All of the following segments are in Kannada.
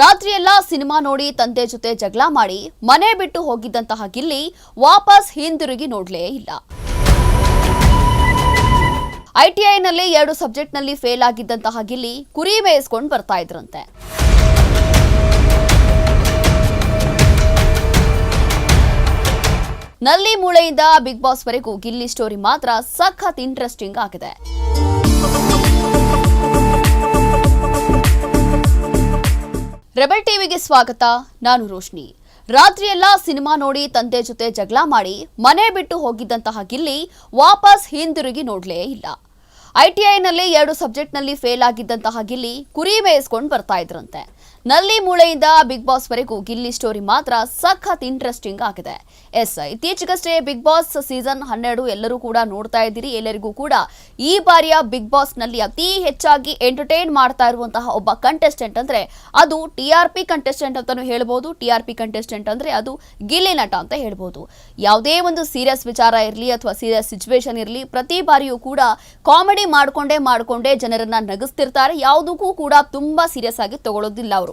ರಾತ್ರಿಯೆಲ್ಲ ಸಿನಿಮಾ ನೋಡಿ ತಂದೆ ಜೊತೆ ಜಗಳ ಮಾಡಿ ಮನೆ ಬಿಟ್ಟು ಹೋಗಿದ್ದಂತಹ ಗಿಲ್ಲಿ ವಾಪಸ್ ಹಿಂದಿರುಗಿ ನೋಡ್ಲೇ ಇಲ್ಲ. ಐಟಿಐನಲ್ಲಿ ಎರಡು ಸಬ್ಜೆಕ್ಟ್ನಲ್ಲಿ ಫೇಲ್ ಆಗಿದ್ದಂತಹ ಗಿಲ್ಲಿ ಕುರಿ ಮೇಯಿಸ್ಕೊಂಡು ಬರ್ತಾ ಇದ್ರಂತೆ. ನಲ್ಲಿ ಮೂಳೆಯಿಂದ ಬಿಗ್ ಬಾಸ್ ವರೆಗೂ ಗಿಲ್ಲಿ ಸ್ಟೋರಿ ಮಾತ್ರ ಸಖತ್ ಇಂಟ್ರೆಸ್ಟಿಂಗ್ ಆಗಿದೆ. ರೆಬಲ್ ಟಿವಿಗೆ ಸ್ವಾಗತ, ನಾನು ರೋಶ್ನಿ. ರಾತ್ರಿಯೆಲ್ಲ ಸಿನಿಮಾ ನೋಡಿ ತಂದೆ ಜೊತೆ ಜಗಳ ಮಾಡಿ ಮನೆ ಬಿಟ್ಟು ಹೋಗಿದ್ದಂತಹ ಗಿಲ್ಲಿ ವಾಪಸ್ ಹಿಂದಿರುಗಿ ನೋಡ್ಲೇ ಇಲ್ಲ. ಐಟಿಐನಲ್ಲಿ ಎರಡು ಸಬ್ಜೆಕ್ಟ್ನಲ್ಲಿ ಫೇಲ್ ಆಗಿದ್ದಂತಹ ಗಿಲ್ಲಿ ಕುರಿ ಮೇಯಿಸ್ಕೊಂಡು ಬರ್ತಾ ಇದ್ರಂತೆ. ನಲ್ಲಿ ಮೂಳೆಯಿಂದ ಬಿಗ್ ಬಾಸ್ ವರೆಗೂ ಗಿಲ್ಲಿ ಸ್ಟೋರಿ ಮಾತ್ರ ಸಖತ್ ಇಂಟ್ರೆಸ್ಟಿಂಗ್ ಆಗಿದೆ. ಎಸ್, ಇತ್ತೀಚೆಗಷ್ಟೇ ಬಿಗ್ ಬಾಸ್ ಸೀಸನ್ ಹನ್ನೆರಡು ಎಲ್ಲರೂ ಕೂಡ ನೋಡ್ತಾ ಇದ್ದೀರಿ. ಎಲ್ಲರಿಗೂ ಕೂಡ ಈ ಬಾರಿಯ ಬಿಗ್ ಬಾಸ್ನಲ್ಲಿ ಅತಿ ಹೆಚ್ಚಾಗಿ ಎಂಟರ್ಟೈನ್ ಮಾಡ್ತಾ ಇರುವಂತಹ ಒಬ್ಬ ಕಂಟೆಸ್ಟೆಂಟ್ ಅಂದ್ರೆ ಅದು ಟಿ ಆರ್ ಪಿ ಕಂಟೆಸ್ಟೆಂಟ್ ಅಂತಾನು ಹೇಳ್ಬೋದು. ಟಿ ಆರ್ ಪಿ ಕಂಟೆಸ್ಟೆಂಟ್ ಅಂದ್ರೆ ಅದು ಗಿಲ್ಲಿ ನಟ ಅಂತ ಹೇಳ್ಬೋದು. ಯಾವುದೇ ಒಂದು ಸೀರಿಯಸ್ ವಿಚಾರ ಇರಲಿ ಅಥವಾ ಸೀರಿಯಸ್ ಸಿಚುವೇಶನ್ ಇರಲಿ, ಪ್ರತಿ ಬಾರಿಯೂ ಕೂಡ ಕಾಮಿಡಿ ಮಾಡ್ಕೊಂಡೇ ಮಾಡ್ಕೊಂಡೇ ಜನರನ್ನ ನಗಿಸ್ತಿರ್ತಾರೆ. ಯಾವುದಕ್ಕೂ ಕೂಡ ತುಂಬಾ ಸೀರಿಯಸ್ ಆಗಿ ತಗೊಳ್ಳೋದಿಲ್ಲ ಅವರು.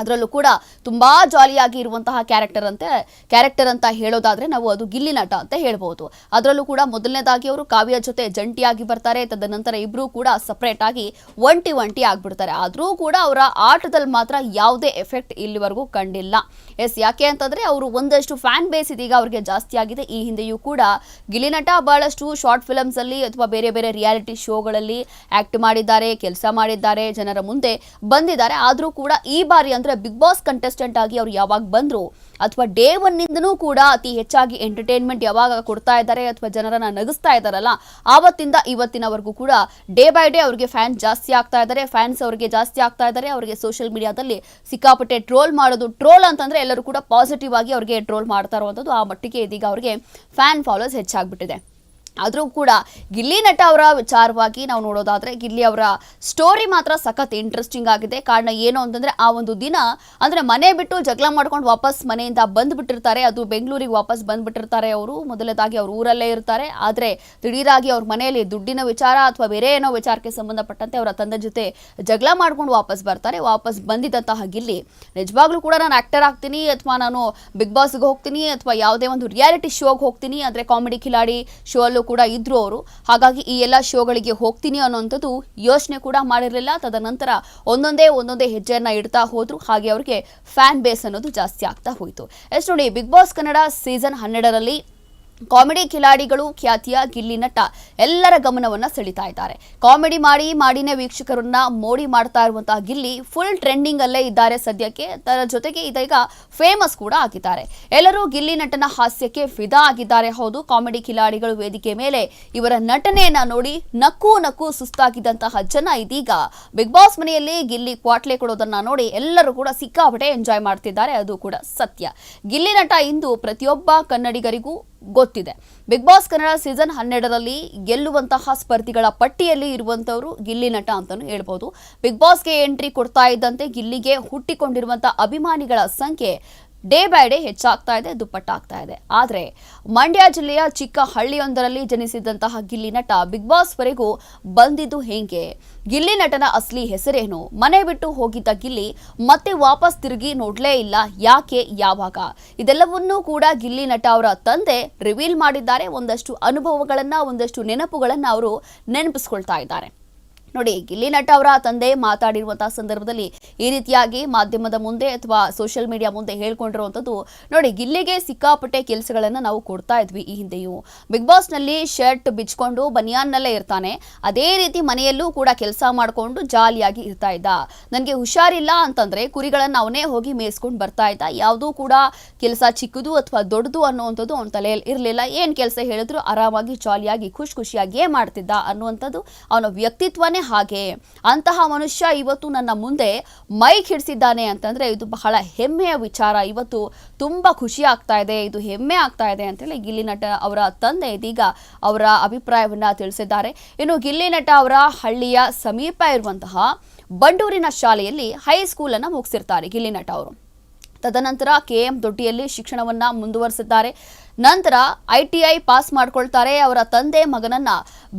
ಅದರಲ್ಲೂ ಕೂಡ ತುಂಬಾ ಜಾಲಿಯಾಗಿ ಇರುವಂತಹ ಕ್ಯಾರೆಕ್ಟರ್ ಅಂತ ಕ್ಯಾರೆಕ್ಟರ್ ಅಂತ ಹೇಳೋದಾದರೆ ನಾವು ಅದು ಗಿಲ್ಲಿ ನಟ ಅಂತ ಹೇಳ್ಬೋದು. ಅದರಲ್ಲೂ ಕೂಡ ಮೊದಲನೇದಾಗಿ ಅವರು ಕಾವ್ಯ ಜೊತೆ ಜಂಟಿಯಾಗಿ ಬರ್ತಾರೆ, ತದನಂತರ ಇಬ್ಬರೂ ಕೂಡ ಸಪ್ರೇಟ್ ಆಗಿ ಒಂಟಿ ಒಂಟಿ ಆಗಿಬಿಡ್ತಾರೆ. ಆದರೂ ಕೂಡ ಅವರ ಆಟದಲ್ಲಿ ಮಾತ್ರ ಯಾವುದೇ ಎಫೆಕ್ಟ್ ಇಲ್ಲಿವರೆಗೂ ಕಂಡಿಲ್ಲ. ಎಸ್, ಯಾಕೆ ಅಂತಂದ್ರೆ ಅವರು ಒಂದಷ್ಟು ಫ್ಯಾನ್ ಬೇಸ್ ಇದೀಗ ಅವ್ರಿಗೆ ಜಾಸ್ತಿ ಆಗಿದೆ. ಈ ಹಿಂದೆಯೂ ಕೂಡ ಗಿಲ್ಲಿ ನಟ ಬಹಳಷ್ಟು ಶಾರ್ಟ್ ಫಿಲಮ್ಸ್ ಅಲ್ಲಿ ಅಥವಾ ಬೇರೆ ಬೇರೆ ರಿಯಾಲಿಟಿ ಶೋಗಳಲ್ಲಿ ಆಕ್ಟ್ ಮಾಡಿದ್ದಾರೆ, ಕೆಲಸ ಮಾಡಿದ್ದಾರೆ, ಜನರ ಮುಂದೆ ಬಂದಿದ್ದಾರೆ. ಆದರೂ ಕೂಡ ಈ ಬಾರಿ ಅಂದ್ರೆ ಬಿಗ್ ಬಾಸ್ ಕಂಟೆಸ್ಟೆಂಟ್ ಆಗಿ ಅವ್ರು ಯಾವಾಗ ಬಂದ್ರು ಅಥವಾ ಡೇ ಒನ್ನಿಂದನೂ ಕೂಡ ಅತಿ ಹೆಚ್ಚಾಗಿ ಎಂಟರ್ಟೈನ್ಮೆಂಟ್ ಯಾವಾಗ ಕೊಡ್ತಾ ಇದ್ದಾರೆ ಅಥವಾ ಜನರನ್ನ ನಗಿಸ್ತಾ ಇದ್ದಾರಲ್ಲ, ಆವತ್ತಿಂದ ಇವತ್ತಿನವರೆಗೂ ಕೂಡ ಡೇ ಬೈ ಡೇ ಅವ್ರಿಗೆ ಫ್ಯಾನ್ ಜಾಸ್ತಿ ಆಗ್ತಾ ಇದ್ದಾರೆ. ಫ್ಯಾನ್ಸ್ ಅವರಿಗೆ ಜಾಸ್ತಿ ಆಗ್ತಾ ಇದ್ದಾರೆ. ಅವರಿಗೆ ಸೋಷಿಯಲ್ ಮೀಡಿಯಾದಲ್ಲಿ ಸಿಕ್ಕಾಪಟ್ಟೆ ಟ್ರೋಲ್ ಮಾಡೋದು. ಟ್ರೋಲ್ ಅಂತಂದ್ರೆ ಎಲ್ಲರೂ ಕೂಡ ಪಾಸಿಟಿವ್ ಆಗಿ ಅವ್ರಿಗೆ ಟ್ರೋಲ್ ಮಾಡ್ತಾ ಇರುವಂಥದ್ದು ಆ ಮಟ್ಟಿಗೆ ಇದೀಗ ಅವರಿಗೆ ಫ್ಯಾನ್ ಫಾಲೋಸ್ ಹೆಚ್ಚಾಗ್ಬಿಟ್ಟಿದೆ. ಆದರೂ ಕೂಡ ಗಿಲ್ಲಿ ನಟ ಅವರ ವಿಚಾರವಾಗಿ ನಾವು ನೋಡೋದಾದರೆ ಗಿಲ್ಲಿ ಅವರ ಸ್ಟೋರಿ ಮಾತ್ರ ಸಖತ್ ಇಂಟ್ರೆಸ್ಟಿಂಗ್ ಆಗಿದೆ. ಕಾರಣ ಏನು ಅಂತಂದರೆ ಆ ಒಂದು ದಿನ ಅಂದರೆ ಮನೆ ಬಿಟ್ಟು ಜಗಳ ಮಾಡ್ಕೊಂಡು ವಾಪಸ್ ಮನೆಯಿಂದ ಬಂದುಬಿಟ್ಟಿರ್ತಾರೆ. ಅದು ಬೆಂಗಳೂರಿಗೆ ವಾಪಸ್ ಬಂದುಬಿಟ್ಟಿರ್ತಾರೆ ಅವರು. ಮೊದಲೇದಾಗಿ ಅವ್ರ ಊರಲ್ಲೇ ಇರ್ತಾರೆ. ಆದರೆ ದಿಢೀರಾಗಿ ಅವ್ರ ಮನೆಯಲ್ಲಿ ದುಡ್ಡಿನ ವಿಚಾರ ಅಥವಾ ಬೇರೆ ಏನೋ ವಿಚಾರಕ್ಕೆ ಸಂಬಂಧಪಟ್ಟಂತೆ ಅವರ ತಂದೆ ಜೊತೆ ಜಗಳ ಮಾಡ್ಕೊಂಡು ವಾಪಸ್ ಬರ್ತಾರೆ. ವಾಪಸ್ ಬಂದಿದ್ದಂತಹ ಗಿಲ್ಲಿ, ನಿಜವಾಗ್ಲೂ ಕೂಡ ನಾನು ಆ್ಯಕ್ಟರ್ ಆಗ್ತೀನಿ ಅಥವಾ ನಾನು ಬಿಗ್ ಬಾಸ್ಗೆ ಹೋಗ್ತೀನಿ ಅಥವಾ ಯಾವುದೇ ಒಂದು ರಿಯಾಲಿಟಿ ಶೋಗೆ ಹೋಗ್ತೀನಿ. ಅಂದರೆ ಕಾಮಿಡಿ ಕಿಲಾಡಿ ಶೋ ಅಲ್ಲೂ ಕೂಡ ಇದ್ರು ಅವರು. ಹಾಗಾಗಿ ಈ ಎಲ್ಲ ಶೋಗಳಿಗೆ ಹೋಗ್ತೀನಿ ಅನ್ನೋಂಥದ್ದು ಯೋಚನೆ ಕೂಡ ಮಾಡಿರಲಿಲ್ಲ. ತದನಂತರ ಒಂದೊಂದೇ ಒಂದೊಂದೇ ಹೆಜ್ಜೆಯನ್ನ ಇಡ್ತಾ ಹೋದ್ರು. ಹಾಗೆ ಅವರಿಗೆ ಫ್ಯಾನ್ ಬೇಸ್ ಅನ್ನೋದು ಜಾಸ್ತಿ ಆಗ್ತಾ ಹೋಯಿತು. ಎಸ್ ನೋಡಿ ಬಿಗ್ ಬಾಸ್ ಕನ್ನಡ ಸೀಸನ್ ಹನ್ನೆರಡರಲ್ಲಿ ಕಾಮಿಡಿ ಕಿಲಾಡಿಗಳು ಖ್ಯಾತಿಯ ಗಿಲ್ಲಿ ನಟ ಎಲ್ಲರ ಗಮನವನ್ನ ಸೆಳಿತಾ ಇದ್ದಾರೆ. ಕಾಮಿಡಿ ಮಾಡಿ ಮಾಡಿನೇ ವೀಕ್ಷಕರನ್ನ ಮೋಡಿ ಮಾಡ್ತಾ ಇರುವಂತಹ ಗಿಲ್ಲಿ ಫುಲ್ ಟ್ರೆಂಡಿಂಗ್ ಅಲ್ಲೇ ಇದ್ದಾರೆ ಸದ್ಯಕ್ಕೆ. ಅದರ ಜೊತೆಗೆ ಇದೀಗ ಫೇಮಸ್ ಕೂಡ ಆಗಿದ್ದಾರೆ. ಎಲ್ಲರೂ ಗಿಲ್ಲಿ ನಟನ ಹಾಸ್ಯಕ್ಕೆ ಫಿದಾ ಆಗಿದ್ದಾರೆ. ಹೌದು, ಕಾಮಿಡಿ ಖಿಲಾಡಿಗಳು ವೇದಿಕೆ ಮೇಲೆ ಇವರ ನಟನೆಯನ್ನ ನೋಡಿ ನಕ್ಕು ನಕ್ಕು ಸುಸ್ತಾಗಿದ್ದಂತಹ ಜನ ಇದೀಗ. ಬಿಗ್ ಬಾಸ್ ಮನೆಯಲ್ಲಿ ಗಿಲ್ಲಿ ಕ್ವಾಟ್ಲೆ ಕೊಡೋದನ್ನ ನೋಡಿ ಎಲ್ಲರೂ ಕೂಡ ಸಿಕ್ಕಾಪಟ್ಟೆ ಎಂಜಾಯ್ ಮಾಡ್ತಿದ್ದಾರೆ. ಅದು ಕೂಡ ಸತ್ಯ. ಗಿಲ್ಲಿ ನಟ ಇಂದು ಪ್ರತಿಯೊಬ್ಬ ಕನ್ನಡಿಗರಿಗೂ ಗೊತ್ತಿದೆ. ಬಿಗ್ ಬಾಸ್ ಕನ್ನಡ ಸೀಸನ್ ಹನ್ನೆರಡರಲ್ಲಿ ಗೆಲ್ಲುವಂತಹ ಸ್ಪರ್ಧಿಗಳ ಪಟ್ಟಿಯಲ್ಲಿ ಇರುವಂತವರು ಗಿಲ್ಲಿ ನಟ ಅಂತಾನು ಹೇಳ್ಬೋದು. ಬಿಗ್ ಬಾಸ್ಗೆ ಎಂಟ್ರಿ ಕೊಡ್ತಾ ಇದ್ದಂತೆ ಗಿಲ್ಲಿಗೆ ಹುಟ್ಟಿಕೊಂಡಿರುವಂತಹ ಅಭಿಮಾನಿಗಳ ಸಂಖ್ಯೆ ಡೇ ಬೈ ಡೇ ಹೆಚ್ಚಾಗ್ತಾ ಇದೆ, ದುಪ್ಪಟ್ಟಾಗ್ತಾ ಇದೆ. ಆದರೆ ಮಂಡ್ಯ ಜಿಲ್ಲೆಯ ಚಿಕ್ಕ ಹಳ್ಳಿಯೊಂದರಲ್ಲಿ ಜನಿಸಿದಂತಹ ಗಿಲ್ಲಿ ನಟ ಬಿಗ್ ಬಾಸ್ವರೆಗೂ ಬಂದಿದ್ದು ಹೇಗೆ? ಗಿಲ್ಲಿ ನಟನ ಅಸಲಿ ಹೆಸರೇನು? ಮನೆ ಬಿಟ್ಟು ಹೋಗಿದ್ದ ಗಿಲ್ಲಿ ಮತ್ತೆ ವಾಪಸ್ ತಿರುಗಿ ನೋಡ್ಲೇ ಇಲ್ಲ, ಯಾಕೆ, ಯಾವಾಗ? ಇದೆಲ್ಲವನ್ನೂ ಕೂಡ ಗಿಲ್ಲಿ ನಟ ಅವರ ತಂದೆ ರಿವೀಲ್ ಮಾಡಿದ್ದಾರೆ. ಒಂದಷ್ಟು ಅನುಭವಗಳನ್ನು, ಒಂದಷ್ಟು ನೆನಪುಗಳನ್ನು ಅವರು ನೆನಪಿಸ್ಕೊಳ್ತಾ ಇದ್ದಾರೆ. ನೋಡಿ, ಗಿಲ್ಲಿ ನಟ ಅವರ ತಂದೆ ಮಾತಾಡಿರುವಂತಹ ಸಂದರ್ಭದಲ್ಲಿ ಈ ರೀತಿಯಾಗಿ ಮಾಧ್ಯಮದ ಮುಂದೆ ಅಥವಾ ಸೋಷಿಯಲ್ ಮೀಡಿಯಾ ಮುಂದೆ ಹೇಳ್ಕೊಂಡಿರುವಂಥದ್ದು, ನೋಡಿ, ಗಿಲ್ಲಿಗೆ ಸಿಕ್ಕಾಪಟ್ಟೆ ಕೆಲಸಗಳನ್ನು ನಾವು ಕೊಡ್ತಾ ಇದ್ವಿ ಈ ಹಿಂದೆಯೂ. ಬಿಗ್ ಬಾಸ್ನಲ್ಲಿ ಶರ್ಟ್ ಬಿಚ್ಕೊಂಡು ಬನಿಯಾನ್ನಲ್ಲೇ ಇರ್ತಾನೆ. ಅದೇ ರೀತಿ ಮನೆಯಲ್ಲೂ ಕೂಡ ಕೆಲಸ ಮಾಡಿಕೊಂಡು ಜಾಲಿಯಾಗಿ ಇರ್ತಾ ಇದ್ದ. ನನಗೆ ಹುಷಾರಿಲ್ಲ ಅಂತಂದ್ರೆ ಕುರಿಗಳನ್ನು ಅವನೇ ಹೋಗಿ ಮೇಯಿಸ್ಕೊಂಡು ಬರ್ತಾ ಇದ್ದ. ಯಾವುದೂ ಕೂಡ ಕೆಲಸ ಚಿಕ್ಕದು ಅಥವಾ ದೊಡ್ಡದು ಅನ್ನುವಂಥದ್ದು ಅವನ ತಲೆಯಲ್ಲಿ ಇರಲಿಲ್ಲ. ಏನು ಕೆಲಸ ಹೇಳಿದ್ರು ಆರಾಮಾಗಿ, ಜಾಲಿಯಾಗಿ, ಖುಷಿ ಖುಷಿಯಾಗಿಯೇ ಮಾಡ್ತಿದ್ದ ಅನ್ನುವಂಥದ್ದು ಅವನ ವ್ಯಕ್ತಿತ್ವನೇ ಹಾಗೆ ಅಂತಹ ಮನುಷ್ಯ ಇವತ್ತು ನನ್ನ ಮುಂದೆ ಮೈಕ್ ಹಿಡಿಸಿದ್ದಾನೆ ಅಂತಂದ್ರೆ ಇದು ಬಹಳ ಹೆಮ್ಮೆಯ ವಿಚಾರ. ಇವತ್ತು ತುಂಬಾ ಖುಷಿ ಆಗ್ತಾ ಇದೆ, ಇದು ಹೆಮ್ಮೆ ಆಗ್ತಾ ಇದೆ ಅಂತೇಳಿ ಗಿಲ್ಲಿ ನಟ ಅವರ ತಂದೆ ಇದೀಗ ಅವರ ಅಭಿಪ್ರಾಯವನ್ನ ತಿಳಿಸಿದ್ದಾರೆ. ಇನ್ನು ಗಿಲ್ಲಿ ನಟ ಅವರ ಹಳ್ಳಿಯ ಸಮೀಪ ಇರುವಂತಹ ಬಂಡೂರಿನ ಶಾಲೆಯಲ್ಲಿ ಹೈಸ್ಕೂಲನ್ನು ಮುಗಿಸಿರ್ತಾರೆ ಗಿಲ್ಲಿ ನಟ ಅವರು. ತದನಂತರ ಕೆ ಎಂ ದೊಡ್ಡಿಯಲ್ಲಿ ಶಿಕ್ಷಣವನ್ನ ಮುಂದುವರಿಸಿದ್ದಾರೆ. ನಂತರ ಐ ಟಿ ಐ ಪಾಸ್ ಮಾಡ್ಕೊಳ್ತಾರೆ. ಅವರ ತಂದೆ ಮಗನನ್ನ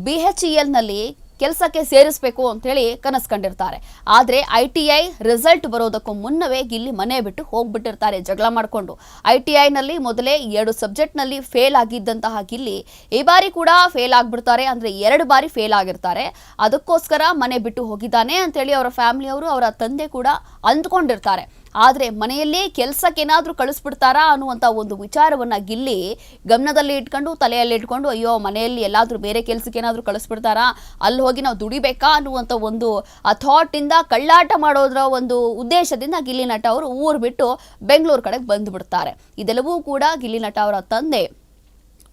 ಬಿ ಎಚ್ ಇ ನಲ್ಲಿ ಕೆಲಸಕ್ಕೆ ಸೇರಿಸಬೇಕು ಅಂತೇಳಿ ಕನಸು ಕಂಡಿರ್ತಾರೆ ಆದರೆ ಐ ಟಿ ಐ ರಿಸಲ್ಟ್ ಬರೋದಕ್ಕೂ ಮುನ್ನವೇ ಇಲ್ಲಿ ಮನೆ ಬಿಟ್ಟು ಹೋಗ್ಬಿಟ್ಟಿರ್ತಾರೆ ಜಗಳ ಮಾಡಿಕೊಂಡು. ಐ ಟಿ ಐನಲ್ಲಿ ಮೊದಲೇ ಎರಡು ಸಬ್ಜೆಕ್ಟ್ನಲ್ಲಿ ಫೇಲ್ ಆಗಿದ್ದಂತಹ ಗಿಲ್ಲಿ ಈ ಬಾರಿ ಕೂಡ ಫೇಲ್ ಆಗಿಬಿಡ್ತಾರೆ, ಅಂದರೆ ಎರಡು ಬಾರಿ ಫೇಲ್ ಆಗಿರ್ತಾರೆ. ಅದಕ್ಕೋಸ್ಕರ ಮನೆ ಬಿಟ್ಟು ಹೋಗಿದ್ದಾನೆ ಅಂತೇಳಿ ಅವರ ಫ್ಯಾಮಿಲಿಯವರು ಅವರ ತಂದೆ ಕೂಡ ಅಂದ್ಕೊಂಡಿರ್ತಾರೆ. ಆದರೆ ಮನೆಯಲ್ಲೇ ಕೆಲಸಕ್ಕೇನಾದರೂ ಕಳಿಸ್ಬಿಡ್ತಾರಾ ಅನ್ನುವಂಥ ಒಂದು ವಿಚಾರವನ್ನ ಗಿಲ್ಲಿ ಗಮನದಲ್ಲಿ ಇಟ್ಕೊಂಡು, ತಲೆಯಲ್ಲಿ ಇಟ್ಕೊಂಡು, ಅಯ್ಯೋ, ಮನೆಯಲ್ಲಿ ಎಲ್ಲಾದರೂ ಬೇರೆ ಕೆಲಸಕ್ಕೆ ಏನಾದರೂ ಕಳಿಸ್ಬಿಡ್ತಾರಾ? ಅಲ್ಲಿ ಹೋಗಿ ನಾವು ದುಡಿಬೇಕಾ ಅನ್ನುವಂಥ ಒಂದು ಆ ಥಾಟಿಂದ ಕಳ್ಳಾಟ ಮಾಡೋದ್ರ ಒಂದು ಉದ್ದೇಶದಿಂದ ಗಿಲ್ಲಿ ನಟ ಅವರು ಊರು ಬಿಟ್ಟು ಬೆಂಗಳೂರು ಕಡೆಗೆ ಬಂದುಬಿಡ್ತಾರೆ. ಇದೆಲ್ಲವೂ ಕೂಡ ಗಿಲ್ಲಿ ನಟ ಅವರ ತಂದೆ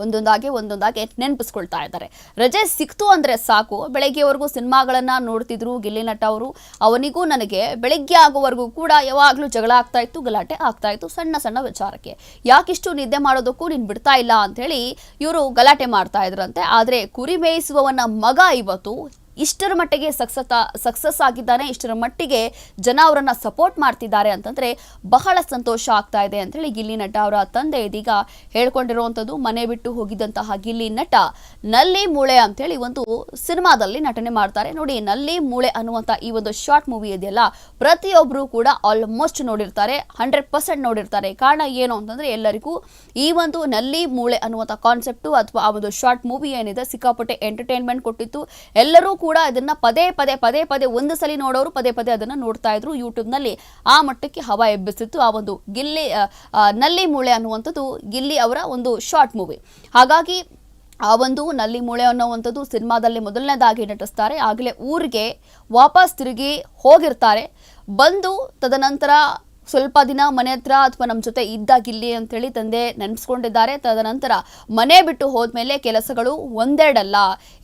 ಒಂದೊಂದಾಗಿ ಒಂದೊಂದಾಗಿ ನೆನಪಿಸ್ಕೊಳ್ತಾ ಇದ್ದಾರೆ. ರಜೆ ಸಿಕ್ತು ಅಂದರೆ ಸಾಕು. ಬೆಳಗ್ಗೆವರೆಗೂ ಸಿನಿಮಾಗಳನ್ನ ನೋಡ್ತಿದ್ರು ಗಿಲ್ಲಿ ನಟ ಅವರು. ಅವನಿಗೂ ನನಗೆ ಬೆಳಗ್ಗೆ ಆಗೋವರೆಗೂ ಕೂಡ ಯಾವಾಗಲೂ ಜಗಳ ಆಗ್ತಾ ಇತ್ತು, ಗಲಾಟೆ ಆಗ್ತಾ ಇತ್ತು, ಸಣ್ಣ ಸಣ್ಣ ವಿಚಾರಕ್ಕೆ. ಯಾಕಿಷ್ಟು ನಿದ್ದೆ ಮಾಡೋದಕ್ಕೂ ನೀನು ಬಿಡ್ತಾ ಇಲ್ಲ ಅಂಥೇಳಿ ಇವರು ಗಲಾಟೆ ಮಾಡ್ತಾ ಇದ್ರಂತೆ. ಆದರೆ ಕುರಿ ಮೇಯಿಸುವವನ ಮಗ ಇವತ್ತು ಇಷ್ಟರ ಮಟ್ಟಿಗೆ ಸಕ್ಸಸ್ ಸಕ್ಸಸ್ ಆಗಿದ್ದಾನೆ, ಇಷ್ಟರ ಮಟ್ಟಿಗೆ ಜನ ಅವರನ್ನು ಸಪೋರ್ಟ್ ಮಾಡ್ತಿದ್ದಾರೆ ಅಂತಂದ್ರೆ ಬಹಳ ಸಂತೋಷ ಆಗ್ತಾ ಇದೆ ಅಂತೇಳಿ ಗಿಲ್ಲಿ ನಟ ಅವರ ತಂದೆ ಇದೀಗ ಹೇಳ್ಕೊಂಡಿರುವಂಥದ್ದು, ಮನೆ ಬಿಟ್ಟು ಹೋಗಿದ್ದಂತಹ ಗಿಲ್ಲಿ ನಟ ನಲ್ಲಿ ಮೂಳೆ ಅಂತೇಳಿ ಒಂದು ಸಿನಿಮಾದಲ್ಲಿ ನಟನೆ ಮಾಡ್ತಾರೆ. ನೋಡಿ, ನಲ್ಲಿ ಮೂಳೆ ಅನ್ನುವಂಥ ಈ ಒಂದು ಶಾರ್ಟ್ ಮೂವಿ ಇದೆಯಲ್ಲ ಪ್ರತಿಯೊಬ್ಬರು ಕೂಡ ಆಲ್ಮೋಸ್ಟ್ ನೋಡಿರ್ತಾರೆ ಹಂಡ್ರೆಡ್ ಪರ್ಸೆಂಟ್ ನೋಡಿರ್ತಾರೆ. ಕಾರಣ ಏನು ಅಂತಂದ್ರೆ ಎಲ್ಲರಿಗೂ ಈ ಒಂದು ನಲ್ಲಿ ಮೂಳೆ ಅನ್ನುವಂಥ ಕಾನ್ಸೆಪ್ಟು ಅಥವಾ ಆ ಒಂದು ಶಾರ್ಟ್ ಮೂವಿ ಏನಿದೆ, ಸಿಕ್ಕಾಪಟ್ಟೆ ಎಂಟರ್ಟೈನ್ಮೆಂಟ್ ಕೊಟ್ಟಿತ್ತು. ಎಲ್ಲರೂ ಕೂಡ ಅದನ್ನ ಪದೇ ಪದೇ ಪದೇ ಪದೇ ಒಂದು ಸಲ ನೋಡೋರು ಪದೇ ಪದೇ ಅದನ್ನ ನೋಡ್ತಾ ಇದ್ರು ಯೂಟ್ಯೂಬ್ನಲ್ಲಿ. ಆ ಮಟ್ಟಕ್ಕೆ ಹವಾ ಎಬ್ಬಿಸಿತ್ತು. ಆ ಒಂದು ಗಿಲ್ಲಿ ನಲ್ಲಿ ಮೂಳೆ ಅನ್ನುವಂಥದ್ದು ಗಿಲ್ಲಿ ಅವರ ಒಂದು ಶಾರ್ಟ್ ಮೂವಿ. ಹಾಗಾಗಿ ಆ ಒಂದು ನಲ್ಲಿ ಮೂಳೆ ಅನ್ನೋವಂಥದ್ದು ಸಿನಿಮಾದಲ್ಲಿ ಮೊದಲನೇದಾಗಿ ನಟಿಸ್ತಾರೆ. ಆಗಲೇ ಊರಿಗೆ ವಾಪಸ್ ತಿರುಗಿ ಹೋಗಿರ್ತಾರೆ. ಬಂದು ತದನಂತರ ಸ್ವಲ್ಪ ದಿನ ಮನೆ ಹತ್ರ ಅಥವಾ ನಮ್ಮ ಜೊತೆ ಇದ್ದಾಗಿಲ್ಲಿ ಅಂತ ಅಂತೇಳಿ ತಂದೆ ನೆನೆಸ್ಕೊಂಡಿದ್ದಾರೆ. ತದನಂತರ ಮನೆ ಬಿಟ್ಟು ಹೋದ್ಮೇಲೆ ಕೆಲಸಗಳು ಒಂದೆರಡಲ್ಲ.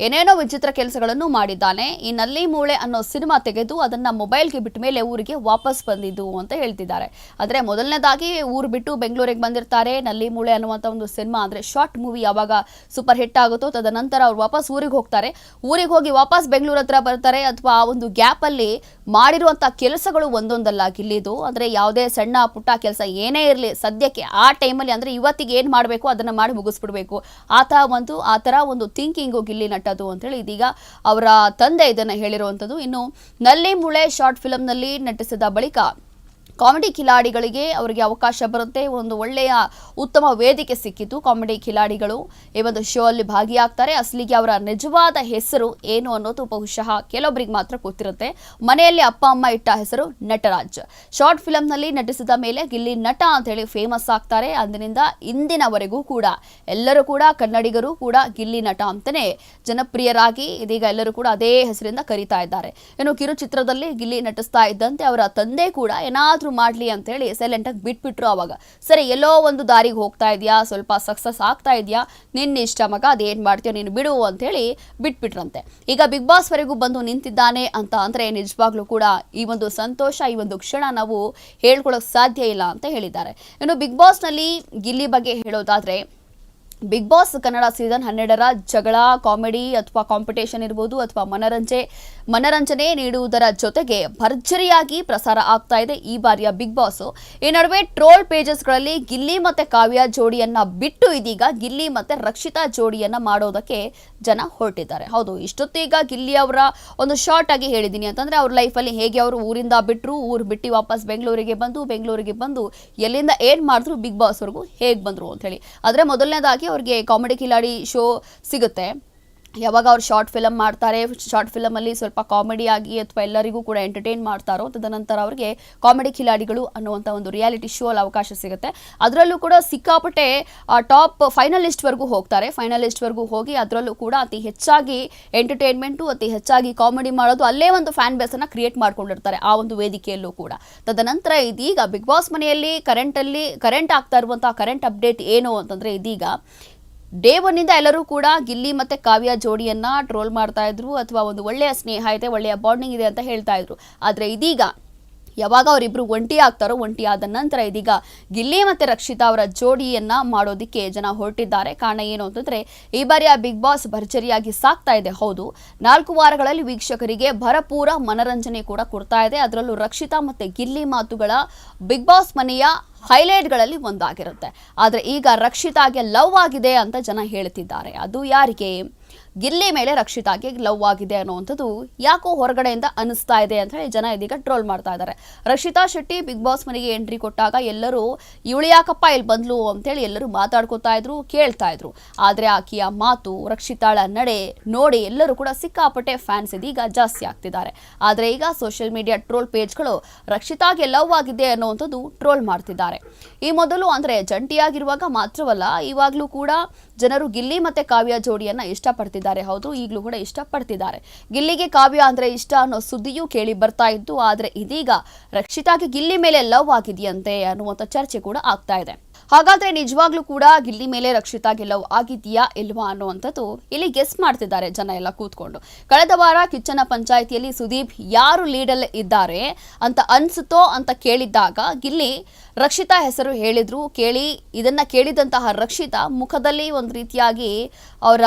ಏನೇನೋ ವಿಚಿತ್ರ ಕೆಲಸಗಳನ್ನು ಮಾಡಿದ್ದಾನೆ. ಈ ನಲ್ಲಿ ಮೂಳೆ ಅನ್ನೋ ಸಿನಿಮಾ ತೆಗೆದು ಅದನ್ನ ಮೊಬೈಲ್ಗೆ ಬಿಟ್ಟ ಮೇಲೆ ಊರಿಗೆ ವಾಪಸ್ ಬಂದಿದ್ದು ಅಂತ ಹೇಳ್ತಿದ್ದಾರೆ. ಆದರೆ ಮೊದಲನೇದಾಗಿ ಊರು ಬಿಟ್ಟು ಬೆಂಗಳೂರಿಗೆ ಬಂದಿರ್ತಾರೆ. ನಲ್ಲಿ ಮೂಳೆ ಅನ್ನುವಂಥ ಒಂದು ಸಿನಿಮಾ ಅಂದರೆ ಶಾರ್ಟ್ ಮೂವಿ ಯಾವಾಗ ಸೂಪರ್ ಹಿಟ್ ಆಗುತ್ತೋ ತದನಂತರ ಅವ್ರು ವಾಪಸ್ ಊರಿಗೆ ಹೋಗ್ತಾರೆ. ಊರಿಗೆ ಹೋಗಿ ವಾಪಸ್ ಬೆಂಗಳೂರು ಹತ್ರ ಬರ್ತಾರೆ. ಅಥವಾ ಆ ಒಂದು ಗ್ಯಾಪಲ್ಲಿ ಮಾಡಿರುವಂಥ ಕೆಲಸಗಳು ಒಂದೊಂದಲ್ಲ ಗಿಲ್ಲಿದು ಅಂದರೆ ಯಾವುದೇ ಸಣ್ಣ ಪುಟ್ಟ ಕೆಲಸ ಏನೇ ಇರಲಿ, ಸದ್ಯಕ್ಕೆ ಆ ಟೈಮಲ್ಲಿ ಅಂದರೆ ಇವತ್ತಿಗೆ ಏನು ಮಾಡಬೇಕು ಅದನ್ನು ಮಾಡಿ ಮುಗಿಸ್ಬಿಡ್ಬೇಕು. ಆತ ಒಂದು ಆ ಥರ ಒಂದು ಥಿಂಕಿಂಗು ಗಿಲ್ಲಿ ನಟ್ಟದು ಅಂತೇಳಿ ಇದೀಗ ಅವರ ತಂದೆ ಇದನ್ನು ಹೇಳಿರುವಂಥದ್ದು. ಇನ್ನು ನಲ್ಲಿ ಮುಳೆ ಶಾರ್ಟ್ ಫಿಲಮ್ನಲ್ಲಿ ನಟಿಸಿದ ಬಳಿಕ ಕಾಮಿಡಿ ಖಿಲಾಡಿಗಳಿಗೆ ಅವರಿಗೆ ಅವಕಾಶ ಬರುತ್ತೆ. ಒಂದು ಒಳ್ಳೆಯ ಉತ್ತಮ ವೇದಿಕೆ ಸಿಕ್ಕಿತು ಕಾಮಿಡಿ ಖಿಲಾಡಿಗಳು ಈ ಒಂದು ಶೋ ಅಲ್ಲಿ ಭಾಗಿಯಾಗ್ತಾರೆ. ಅಸಲಿಗೆ ಅವರ ನಿಜವಾದ ಹೆಸರು ಏನು ಅನ್ನೋದು ಬಹುಶಃ ಕೆಲವೊಬ್ಬರಿಗೆ ಮಾತ್ರ ಗೊತ್ತಿರುತ್ತೆ. ಮನೆಯಲ್ಲಿ ಅಪ್ಪ, ಅಮ್ಮ ಇಟ್ಟ ಹೆಸರು ನಟರಾಜ್. ಶಾರ್ಟ್ ಫಿಲಂನಲ್ಲಿ ನಟಿಸಿದ ಮೇಲೆ ಗಿಲ್ಲಿ ನಟ ಅಂತ ಹೇಳಿ ಫೇಮಸ್ ಆಗ್ತಾರೆ. ಅಂದಿನಿಂದ ಇಂದಿನವರೆಗೂ ಕೂಡ ಎಲ್ಲರೂ ಕೂಡ, ಕನ್ನಡಿಗರು ಕೂಡ ಗಿಲ್ಲಿ ನಟ ಅಂತಾನೆ ಜನಪ್ರಿಯರಾಗಿ ಇದೀಗ ಎಲ್ಲರೂ ಕೂಡ ಅದೇ ಹೆಸರಿಂದ ಕರೀತಾ ಇದ್ದಾರೆ. ಏನು ಕಿರುಚಿತ್ರದಲ್ಲಿ ಗಿಲ್ಲಿ ನಟಿಸ್ತಾ ಇದ್ದಂತೆ ಅವರ ತಂದೆ ಕೂಡ ಏನಾದ್ರೂ ಮಾಡ್ಲಿ ಅಂತ ಹೇಳಿ ಸೈಲೆಂಟ್ ಆಗಿ ಬಿಟ್ಬಿಟ್ರು ಅವಾಗ. ಸರಿ, ಎಲ್ಲೋ ಒಂದು ದಾರಿಗೆ ಹೋಗ್ತಾ ಇದೆಯಾ? ಸ್ವಲ್ಪ ಸಕ್ಸಸ್ ಆಗ್ತಾ ಇದೆಯಾ? ನಿನ್ನ ಇಷ್ಟ ಮಗ, ಅದೇನ್ ಮಾಡ್ತೀಯೋ ನೀನು ಬಿಡು ಅಂತ ಹೇಳಿ ಬಿಟ್ಬಿಟ್ರಂತೆ. ಈಗ ಬಿಗ್ ಬಾಸ್ ವರೆಗೂ ಬಂದು ನಿಂತಿದ್ದಾನೆ ಅಂತ ಅಂದರೆ ನಿಜವಾಗ್ಲೂ ಕೂಡ ಈ ಒಂದು ಸಂತೋಷ, ಈ ಒಂದು ಕ್ಷಣ ನಾವು ಹೇಳ್ಕೊಳಕ್ ಸಾಧ್ಯ ಇಲ್ಲ ಅಂತ ಹೇಳಿದ್ದಾರೆ. ಇನ್ನು ಬಿಗ್ ಬಾಸ್ನಲ್ಲಿ ಗಿಲ್ಲಿ ಬಗ್ಗೆ ಹೇಳೋದಾದ್ರೆ ಬಿಗ್ ಬಾಸ್ ಕನ್ನಡ ಸೀಸನ್ ಹನ್ನೆರಡರ ಜಗಳ, ಕಾಮಿಡಿ ಅಥವಾ ಕಾಂಪಿಟೇಷನ್ ಇರ್ಬೋದು ಅಥವಾ ಮನರಂಜೆ, ಮನರಂಜನೆ ನೀಡುವುದರ ಜೊತೆಗೆ ಭರ್ಜರಿಯಾಗಿ ಪ್ರಸಾರ ಆಗ್ತಾ ಇದೆ ಈ ಬಾರಿಯ ಬಿಗ್ ಬಾಸ್. ಈ ನಡುವೆ ಟ್ರೋಲ್ ಪೇಜಸ್ಗಳಲ್ಲಿ ಗಿಲ್ಲಿ ಮತ್ತೆ ಕಾವ್ಯ ಜೋಡಿಯನ್ನ ಬಿಟ್ಟು ಇದೀಗ ಗಿಲ್ಲಿ ಮತ್ತೆ ರಕ್ಷಿತಾ ಜೋಡಿಯನ್ನ ಮಾಡೋದಕ್ಕೆ ಜನ ಹೊರಟಿದ್ದಾರೆ. ಹೌದು, ಇಷ್ಟೊತ್ತೀಗ ಗಿಲ್ಲಿ ಅವರ ಒಂದು ಶಾರ್ಟ್ ಆಗಿ ಹೇಳಿದ್ದೀನಿ. ಅಂತಂದ್ರೆ ಅವ್ರ ಲೈಫಲ್ಲಿ ಹೇಗೆ ಅವರು ಊರಿಂದ ಬಿಟ್ಟರು ಊರು ಬಿಟ್ಟು ವಾಪಸ್ ಬೆಂಗಳೂರಿಗೆ ಬಂದು ಬೆಂಗಳೂರಿಗೆ ಬಂದು ಎಲ್ಲಿಂದ ಏನು ಮಾಡಿದ್ರು ಬಿಗ್ ಬಾಸ್ ವರೆಗೂ ಹೇಗೆ ಬಂದ್ರು ಹೇಳಿ. ಆದ್ರೆ ಮೊದಲನೇದಾಗಿ ಅವ್ರಿಗೆ ಕಾಮಿಡಿ ಕಿಲಾಡಿ ಶೋ ಸಿಗುತ್ತೆ. ಯಾವಾಗ ಅವ್ರು ಶಾರ್ಟ್ ಫಿಲಮ್ ಮಾಡ್ತಾರೆ ಶಾರ್ಟ್ ಫಿಲಮಲ್ಲಿ ಸ್ವಲ್ಪ ಕಾಮಿಡಿ ಆಗಿ ಅಥವಾ ಎಲ್ಲರಿಗೂ ಕೂಡ ಎಂಟರ್ಟೈನ್ ಮಾಡ್ತಾರೋ, ತದನಂತರ ಅವ್ರಿಗೆ ಕಾಮಿಡಿ ಖಿಲಾಡಿಗಳು ಅನ್ನುವಂಥ ಒಂದು ರಿಯಾಲಿಟಿ ಶೋ ಅಲ್ಲಿ ಅವಕಾಶ ಸಿಗುತ್ತೆ. ಅದರಲ್ಲೂ ಕೂಡ ಸಿಕ್ಕಾಪಟ್ಟೆ ಟಾಪ್ ಫೈನಲಿಸ್ಟ್ವರೆಗೂ ಹೋಗ್ತಾರೆ. ಫೈನಲಿಸ್ಟ್ವರೆಗೂ ಹೋಗಿ ಅದರಲ್ಲೂ ಕೂಡ ಅತಿ ಹೆಚ್ಚಾಗಿ ಎಂಟರ್ಟೈನ್ಮೆಂಟು ಅತಿ ಹೆಚ್ಚಾಗಿ ಕಾಮಿಡಿ ಮಾಡೋದು ಅಲ್ಲೇ ಒಂದು ಫ್ಯಾನ್ ಬೇಸನ್ನು ಕ್ರಿಯೇಟ್ ಮಾಡ್ಕೊಂಡಿರ್ತಾರೆ, ಆ ಒಂದು ವೇದಿಕೆಯಲ್ಲೂ ಕೂಡ. ತದನಂತರ ಇದೀಗ ಬಿಗ್ ಬಾಸ್ ಮನೆಯಲ್ಲಿ ಕರೆಂಟಲ್ಲಿ ಕರೆಂಟ್ ಆಗ್ತಾ ಇರುವಂತಹ ಕರೆಂಟ್ ಅಪ್ಡೇಟ್ ಏನು ಅಂತಂದ್ರೆ ಇದೀಗ ಡೇ ಒನ್ನಿಂದ ಎಲ್ಲರೂ ಕೂಡ ಗಿಲ್ಲಿ ಮತ್ತೆ ಕಾವ್ಯ ಜೋಡಿಯನ್ನ ಟ್ರೋಲ್ ಮಾಡ್ತಾ ಇದ್ರು, ಅಥವಾ ಒಂದು ಒಳ್ಳೆಯ ಸ್ನೇಹ ಇದೆ, ಒಳ್ಳೆಯ ಬಾಂಡಿಂಗ್ ಇದೆ ಅಂತ ಹೇಳ್ತಾ ಇದ್ರು. ಆದ್ರೆ ಇದೀಗ ಯಾವಾಗ ಅವರಿಬ್ರು ಒಂಟಿ ಆಗ್ತಾರೋ ಒಂಟಿ ಆದ ನಂತರ ಇದೀಗ ಗಿಲ್ಲಿ ಮತ್ತೆ ರಕ್ಷಿತಾ ಅವರ ಜೋಡಿಯನ್ನ ಮಾಡೋದಿಕ್ಕೆ ಜನ ಹೊರಟಿದ್ದಾರೆ. ಕಾರಣ ಏನು ಅಂತಂದ್ರೆ, ಈ ಬಾರಿಯ ಬಿಗ್ ಬಾಸ್ ಭರ್ಜರಿಯಾಗಿ ಸಾಕ್ತಾ ಇದೆ. ಹೌದು, ನಾಲ್ಕು ವಾರಗಳಲ್ಲಿ ವೀಕ್ಷಕರಿಗೆ ಭರಪೂರ ಮನರಂಜನೆ ಕೂಡ ಕೊಡ್ತಾ ಇದೆ. ಅದರಲ್ಲೂ ರಕ್ಷಿತಾ ಮತ್ತೆ ಗಿಲ್ಲಿ ಮಾತುಗಳ ಬಿಗ್ ಬಾಸ್ ಮನೆಯ ಹೈಲೈಟ್ಗಳಲ್ಲಿ ಒಂದಾಗಿರುತ್ತೆ. ಆದರೆ ಈಗ ರಕ್ಷಿತಾಗೆ ಲವ್ ಆಗಿದೆ ಅಂತ ಜನ ಹೇಳ್ತಿದ್ದಾರೆ. ಅದು ಯಾರಿಗೆ? ಗಿಲ್ಲಿ ಮೇಲೆ ರಕ್ಷಿತಾಗೆ ಲವ್ ಆಗಿದೆ ಅನ್ನುವಂಥದ್ದು ಯಾಕೋ ಹೊರಗಡೆಯಿಂದ ಅನಿಸ್ತಾ ಇದೆ ಅಂತ ಹೇಳಿ ಜನ ಇದೀಗ ಟ್ರೋಲ್ ಮಾಡ್ತಾ ಇದ್ದಾರೆ. ರಕ್ಷಿತಾ ಶೆಟ್ಟಿ ಬಿಗ್ ಬಾಸ್ ಮನೆಗೆ ಎಂಟ್ರಿ ಕೊಟ್ಟಾಗ ಎಲ್ಲರೂ ಇವಳು ಯಾಕಪ್ಪ ಇಲ್ಲಿ ಬಂದ್ಲು? ಅಂತೇಳಿ ಎಲ್ಲರೂ ಮಾತಾಡ್ಕೋತಾ ಇದ್ರು, ಕೇಳ್ತಾ ಇದ್ರು. ಆದ್ರೆ ಆಕೆಯ ಮಾತು, ರಕ್ಷಿತಾಳ ನಡೆ ನೋಡಿ ಎಲ್ಲರೂ ಕೂಡ ಸಿಕ್ಕಾಪಟ್ಟೆ ಫ್ಯಾನ್ಸ್ ಇದೀಗ ಜಾಸ್ತಿ ಆಗ್ತಿದ್ದಾರೆ. ಆದ್ರೆ ಈಗ ಸೋಷಿಯಲ್ ಮೀಡಿಯಾ ಟ್ರೋಲ್ ಪೇಜ್ಗಳು ರಕ್ಷಿತಾಗೆ ಲವ್ ಆಗಿದೆ ಅನ್ನುವಂಥದ್ದು ಟ್ರೋಲ್ ಮಾಡ್ತಿದ್ದಾರೆ. ಈ ಮೊದಲು ಅಂದರೆ ಜಂಟಿಯಾಗಿರುವಾಗ ಮಾತ್ರವಲ್ಲ, ಇವಾಗಲೂ ಕೂಡ ಜನರು ಗಿಲ್ಲಿ ಮತ್ತೆ ಕಾವ್ಯ ಜೋಡಿಯನ್ನ ಇಷ್ಟಪಡ್ತಿದ್ದಾರೆ ಹೌದು, ಈಗಲೂ ಕೂಡ ಇಷ್ಟಪಡ್ತಿದ್ದಾರೆ. ಗಿಲ್ಲಿಗೆ ಕಾವ್ಯ ಅಂದ್ರೆ ಇಷ್ಟ ಅನ್ನೋ ಸುದ್ದಿಯೂ ಕೇಳಿ ಬರ್ತಾ ಇತ್ತು. ಆದ್ರೆ ಇದೀಗ ರಕ್ಷಿತಾಗೆ ಗಿಲ್ಲಿ ಮೇಲೆ ಲವ್ ಆಗಿದೆಯಂತೆ ಅನ್ನುವಂಥ ಚರ್ಚೆ ಕೂಡ ಆಗ್ತಾ ಇದೆ. ಹಾಗಾದ್ರೆ ನಿಜವಾಗ್ಲೂ ಕೂಡ ಗಿಲ್ಲಿ ಮೇಲೆ ರಕ್ಷಿತಾಗೆ ಲವ್ ಆಗಿದೆಯಾ ಇಲ್ವಾ ಅನ್ನುವಂಥದ್ದು ಇಲ್ಲಿ ಗೆಸ್ ಮಾಡ್ತಿದ್ದಾರೆ ಜನ ಎಲ್ಲ ಕೂತ್ಕೊಂಡು. ಕಳೆದ ವಾರ ಕಿಚ್ಚನ ಪಂಚಾಯಿತಿಯಲ್ಲಿ ಸುದೀಪ್ ಯಾರು ಲೀಡಲ್ಲಿ ಇದ್ದಾರೆ ಅಂತ ಅನ್ಸುತ್ತೋ ಅಂತ ಕೇಳಿದ್ದಾಗ ಗಿಲ್ಲಿ ರಕ್ಷಿತಾ ಹೆಸರು ಹೇಳಿದ್ರು, ಕೇಳಿ, ಇದನ್ನ ಕೇಳಿದಂತಹ ರಕ್ಷಿತಾ ಮುಖದಲ್ಲಿ ಒಂದು ರೀತಿಯಾಗಿ ಅವರ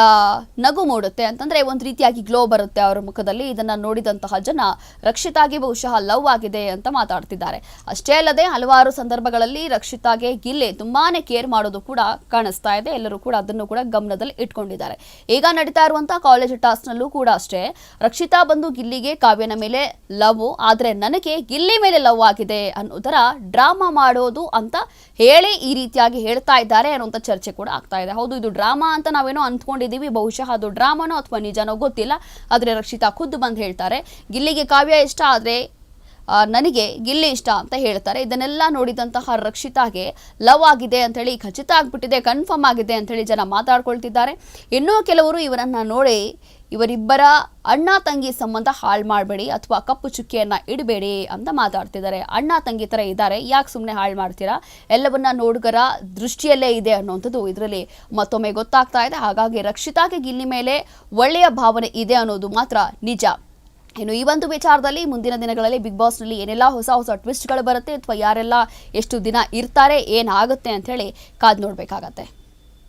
ನಗು ಮೂಡುತ್ತೆ. ಅಂತಂದ್ರೆ ಒಂದು ರೀತಿಯಾಗಿ ಗ್ಲೋ ಬರುತ್ತೆ ಅವರ ಮುಖದಲ್ಲಿ. ಇದನ್ನ ನೋಡಿದಂತಹ ಜನ ರಕ್ಷಿತಾಗೆ ಬಹುಶಃ ಲವ್ ಆಗಿದೆ ಅಂತ ಮಾತಾಡ್ತಿದ್ದಾರೆ. ಅಷ್ಟೇ ಅಲ್ಲದೆ ಹಲವಾರು ಸಂದರ್ಭಗಳಲ್ಲಿ ರಕ್ಷಿತಾಗೆ ಗಿಲ್ಲೆ ತುಂಬಾನೇ ಕೇರ್ ಮಾಡೋದು ಕೂಡ ಕಾಣಿಸ್ತಾ ಇದೆ. ಎಲ್ಲರೂ ಕೂಡ ಅದನ್ನು ಕೂಡ ಗಮನದಲ್ಲಿ ಇಟ್ಕೊಂಡಿದ್ದಾರೆ. ಈಗ ನಡೀತಾ ಇರುವಂತಹ ಕಾಲೇಜ್ ಟಾಸ್ನಲ್ಲೂ ಕೂಡ ಅಷ್ಟೇ. ರಕ್ಷಿತಾ ಬಂದು ಗಿಲ್ಲಿಗೆ ಕಾವ್ಯನ ಮೇಲೆ ಲವ್ ಆದ್ರೆ ನನಗೆ ಗಿಲ್ಲಿ ಮೇಲೆ ಲವ್ ಆಗಿದೆ ಅನ್ನೋದರ ಡ್ರಾಮಾ ಮಾಡೋದು ಅಂತ ಹೇಳಿ ಈ ರೀತಿಯಾಗಿ ಹೇಳ್ತಾ ಇದ್ದಾರೆ ಅನ್ನೋಂಥ ಚರ್ಚೆ ಕೂಡ ಆಗ್ತಾ ಇದೆ. ಹೌದು, ಇದು ಡ್ರಾಮಾ ಅಂತ ನಾವೇನೋ ಅಂದ್ಕೊಂಡಿದ್ದೀವಿ. ಬಹುಶಃ ಅದು ಡ್ರಾಮಾನೋ ಅಥವಾ ನಿಜನೋ ಗೊತ್ತಿಲ್ಲ. ಆದರೆ ರಕ್ಷಿತಾ ಖುದ್ದು ಬಂದು ಹೇಳ್ತಾರೆ, ಗಿಲ್ಲಿಗೆ ಕಾವ್ಯ ಇಷ್ಟ ಆದರೆ ನನಗೆ ಗಿಲ್ಲಿ ಇಷ್ಟ ಅಂತ ಹೇಳ್ತಾರೆ. ಇದನ್ನೆಲ್ಲ ನೋಡಿದಂತಹ ರಕ್ಷಿತಾಗೆ ಲವ್ ಆಗಿದೆ ಅಂಥೇಳಿ ಖಚಿತ ಆಗ್ಬಿಟ್ಟಿದೆ, ಕನ್ಫರ್ಮ್ ಆಗಿದೆ ಅಂಥೇಳಿ ಜನ ಮಾತಾಡ್ಕೊಳ್ತಿದ್ದಾರೆ. ಇನ್ನೂ ಕೆಲವರು ಇವರನ್ನ ನೋಡಿ ಇವರಿಬ್ಬರ ಅಣ್ಣ ತಂಗಿ ಸಂಬಂಧ ಹಾಳು ಮಾಡಬೇಡಿ ಅಥವಾ ಕಪ್ಪು ಚುಕ್ಕಿಯನ್ನ ಇಡಬೇಡಿ ಅಂತ ಮಾತಾಡ್ತಿದ್ದಾರೆ. ಅಣ್ಣ ತಂಗಿ ಥರ ಇದ್ದಾರೆ. ಯಾಕೆ ಸುಮ್ಮನೆ ಹಾಳು ಮಾಡ್ತೀರಾ? ಎಲ್ಲವನ್ನ ನೋಡುಗರ ದೃಷ್ಟಿಯಲ್ಲೇ ಇದೆ ಅನ್ನುವಂಥದ್ದು ಇದರಲ್ಲಿ ಮತ್ತೊಮ್ಮೆ ಗೊತ್ತಾಗ್ತಾ ಇದೆ. ಹಾಗಾಗಿ ರಕ್ಷಿತಾಗೆ ಗಿಲ್ಲಿ ಮೇಲೆ ಒಳ್ಳೆಯ ಭಾವನೆ ಇದೆ ಅನ್ನೋದು ಮಾತ್ರ ನಿಜ. ಇನ್ನು ಈ ಒಂದು ವಿಚಾರದಲ್ಲಿ ಮುಂದಿನ ದಿನಗಳಲ್ಲಿ ಬಿಗ್ ಬಾಸ್ನಲ್ಲಿ ಏನೆಲ್ಲ ಹೊಸ ಹೊಸ ಟ್ವಿಸ್ಟ್ಗಳು ಬರುತ್ತೆ ಅಥವಾ ಯಾರೆಲ್ಲ ಎಷ್ಟು ದಿನ ಇರ್ತಾರೆ, ಏನಾಗುತ್ತೆ ಅಂತ ಹೇಳಿ ಕಾದು ನೋಡಬೇಕಾಗತ್ತೆ.